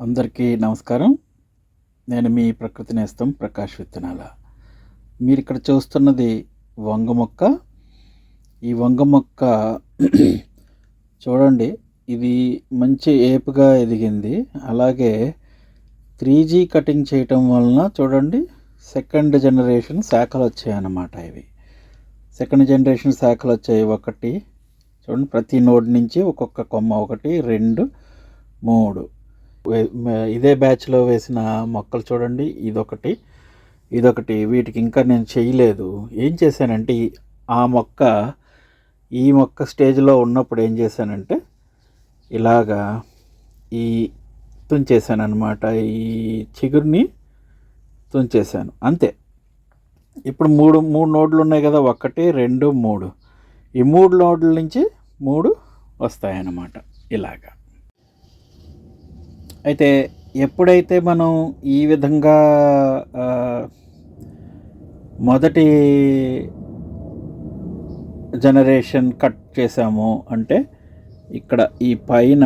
అందరికీ నమస్కారం. నేను మీ ప్రకృతి నేస్తం ప్రకాష్ విత్తనాల. మీరు ఇక్కడ చూస్తున్నది వంగ మొక్క. ఈ వంగ మొక్క చూడండి ఇది మంచి ఏపుగా ఎదిగింది. అలాగే త్రీ జీ కటింగ్ చేయటం వలన చూడండి సెకండ్ జనరేషన్ శాఖలు వచ్చాయన్నమాట ఇవి. సెకండ్ జనరేషన్ శాఖలు వచ్చాయి ఒకటి. చూడండి ప్రతి నోడ్ నుంచి ఒక్కొక్క కొమ్మ ఒకటి రెండు మూడు. ఇదే బ్యాచ్లో వేసిన మొక్కలు చూడండి ఇదొకటి. ఇదొకటి వీటికి ఇంకా నేను చేయలేదు. ఏం చేశానంటే ఆ మొక్క ఈ మొక్క స్టేజ్లో ఉన్నప్పుడు ఏం చేశానంటే ఇలాగా ఈ తుంచేసాను అనమాట ఈ చిగురిని తుంచేసాను అంతే. ఇప్పుడు మూడు మూడు నోడ్లు ఉన్నాయి కదా ఒకటి రెండు మూడు. ఈ మూడు నోడ్ల నుంచి మూడు వస్తాయన్నమాట ఇలాగా. అయితే ఎప్పుడైతే మనం ఈ విధంగా మొదటి జనరేషన్ కట్ చేసాము అంటే ఇక్కడ ఈ పైన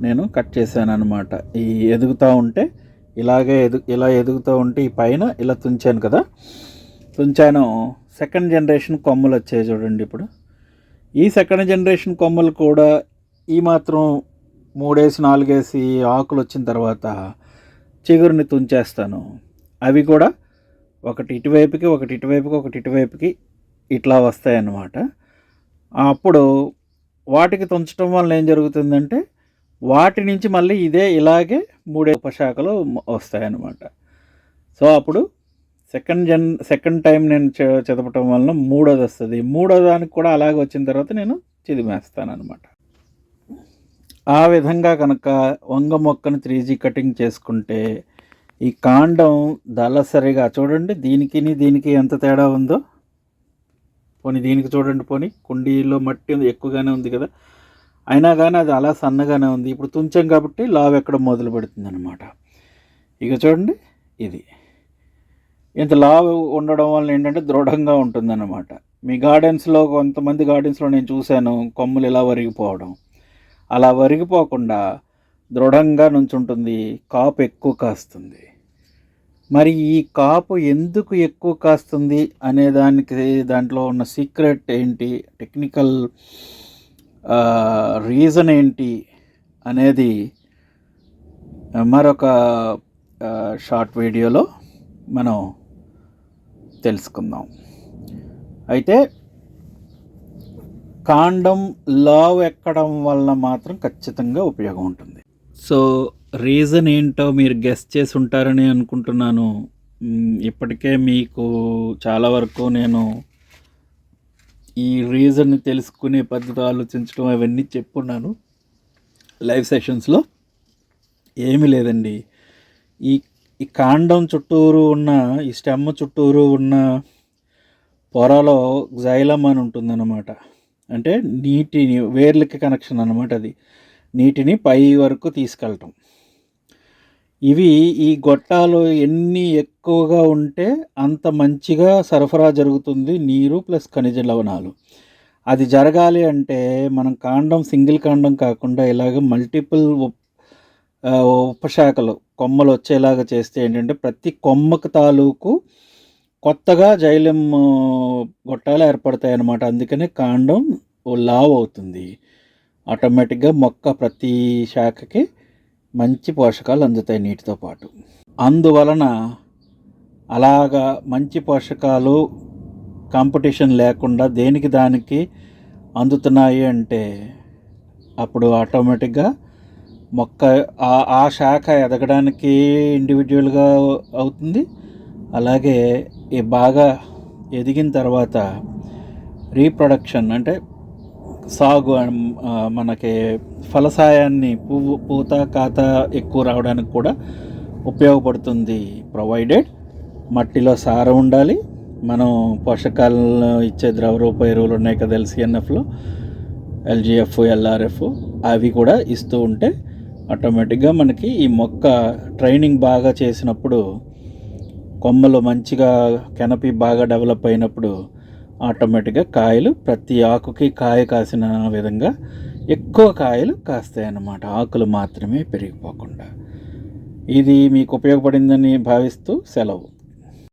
నేను కట్ చేశాను అనమాట ఈ ఎదుగుతూ ఉంటే ఇలాగే ఎదు ఇలా ఎదుగుతూ ఉంటే ఈ పైన ఇలా తుంచాను కదా. తుంచాను. సెకండ్ జనరేషన్ కొమ్మలు వచ్చాయి చూడండి ఇప్పుడు. ఈ సెకండ్ జనరేషన్ కొమ్మలు కూడా ఈ మాత్రం మూడేసి నాలుగేసి ఆకులు వచ్చిన తర్వాత చిగురుని తుంచేస్తాను. అవి కూడా ఒకటి ఇటువైపుకి ఒకటి ఇటువైపుకి ఒకటి ఇటువైపుకి ఇట్లా వస్తాయన్నమాట. అప్పుడు వాటికి తుంచడం వల్ల ఏం జరుగుతుందంటే వాటి నుంచి మళ్ళీ ఇదే ఇలాగే మూడే ఉపశాఖలు వస్తాయన్నమాట. సో అప్పుడు సెకండ్ జన్ సెకండ్ టైం నేను చె- చదవటం వలన మూడోది వస్తుంది. మూడో దానికి కూడా అలాగే వచ్చిన తర్వాత నేను చిదిమేస్తాను అనమాట ఆ విధంగా కనుక వంగ మొక్కను త్రీ జీ కటింగ్ చేసుకుంటే ఈ కాండం దళసరిగా చూడండి దీనికి దీనికి ఎంత తేడా ఉందో? పోనీ దీనికి చూడండి పోనీ కుండీలో మట్టి ఉంది, ఎక్కువగానే ఉంది కదా. అయినా కానీ అది అలా సన్నగానే ఉంది. ఇప్పుడు తుంచాం కాబట్టి లావ్ ఎక్కడ మొదలు పెడుతుంది అనమాట ఇక చూడండి ఇది. ఇంత లావ్ ఉండడం వల్ల ఏంటంటే దృఢంగా ఉంటుందన్నమాట. మీ గార్డెన్స్లో కొంతమంది గార్డెన్స్లో నేను చూశాను కొమ్ములు ఇలా వరిగిపోవడం. అలా వరిగిపోకుండా దృఢంగా నుంచుంటుంది. కాపు ఎక్కువ కాస్తుంది. మరి ఈ కాపు ఎందుకు ఎక్కువ కాస్తుంది అనే దానికి దాంట్లో ఉన్న సీక్రెట్ ఏంటి టెక్నికల్ రీజన్ ఏంటి అనేది మరొక షార్ట్ వీడియోలో మనం తెలుసుకుందాం. అయితే కాండం లావ్ ఎక్కడం వలన మాత్రం ఖచ్చితంగా ఉపయోగం ఉంటుంది. సో రీజన్ ఏంటో మీరు గెస్ చేసి ఉంటారని అనుకుంటున్నాను. ఇప్పటికే మీకు చాలా వరకు నేను ఈ రీజన్ తెలుసుకునే పద్ధతి ఆలోచించడం అవన్నీ చెప్పున్నాను. లైవ్ సెషన్స్లో ఏమీ లేదండి. ఈ ఈ కాండం చుట్టూరు ఉన్న ఈ స్టెమ్ చుట్టూరు ఉన్న పొరలో జైలం అని ఉంటుందన్నమాట. అంటే నీటిని వేర్లకి కనెక్షన్ అనమాట అది. నీటిని పై వరకు తీసుకెళ్ళటం. ఇవి ఈ గొట్టాలు ఎన్ని ఎక్కువగా ఉంటే అంత మంచిగా సరఫరా జరుగుతుంది నీరు ప్లస్ ఖనిజ లవణాలు. అది జరగాలి అంటే మనం కాండం సింగిల్ కాండం కాకుండా ఇలాగ మల్టిపుల్ ఉప ఉపశాఖలు కొమ్మలు వచ్చేలాగా చేస్తే ఏంటంటే ప్రతి కొమ్మకు తాలూకు కొత్తగా జైలం గొట్టాలు ఏర్పడతాయి అన్నమాట అందుకనే కాండం లావ్ అవుతుంది. ఆటోమేటిక్గా మొక్క ప్రతి శాఖకి మంచి పోషకాలు అందుతాయి నీటితో పాటు. అందువలన అలాగా మంచి పోషకాలు కాంపిటీషన్ లేకుండా దేనికి దానికి అందుతున్నాయి అంటే అప్పుడు ఆటోమేటిక్గా మొక్క ఆ- ఆ శాఖ ఎదగడానికి ఇండివిజువల్గా అవుతుంది. అలాగే ఈ బాగా ఎదిగిన తర్వాత రీప్రొడక్షన్ అంటే సాగు మనకి ఫలసాయాన్ని పువ్వు పూత కాత ఎక్కువ రావడానికి కూడా ఉపయోగపడుతుంది. ప్రొవైడెడ్ మట్టిలో సారం ఉండాలి. మనం పోషకాలను ఇచ్చే ద్రవరూప ఎరువులు ఉన్నాయి కదా ఎల్సిఎన్ఎఫ్లో ఎల్జిఎఫ్ ఎల్ఆర్ఎఫ్ అవి కూడా ఇస్తూ ఉంటే ఆటోమేటిక్గా మనకి ఈ మొక్క ట్రైనింగ్ బాగా చేసినప్పుడు కొమ్మలు మంచిగా కెనపి బాగా డెవలప్ అయినప్పుడు ఆటోమేటిక్గా కాయలు ప్రతి ఆకుకి కాయ కాసిన విధంగా ఎక్కువ కాయలు కాస్తాయి అన్నమాట ఆకులు మాత్రమే పెరిగిపోకుండా. ఇది మీకు ఉపయోగపడిందని భావిస్తూ సెలవు.